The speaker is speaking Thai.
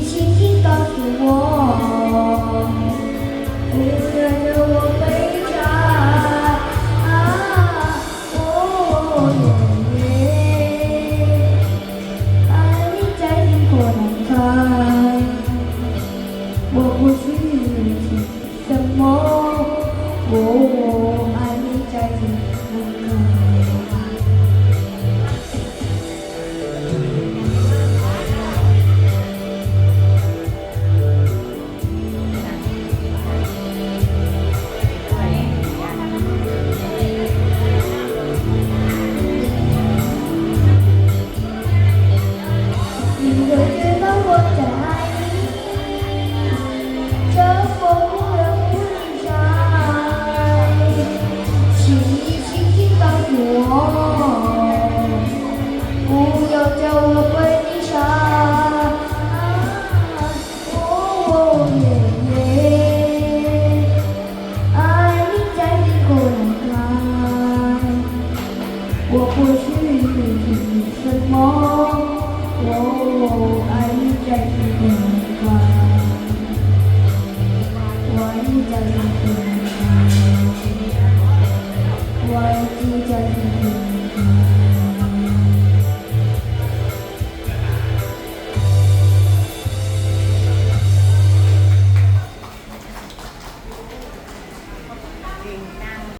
Teaching 我不是你什么，我爱在你身旁，我爱在你身旁，我爱在你身旁。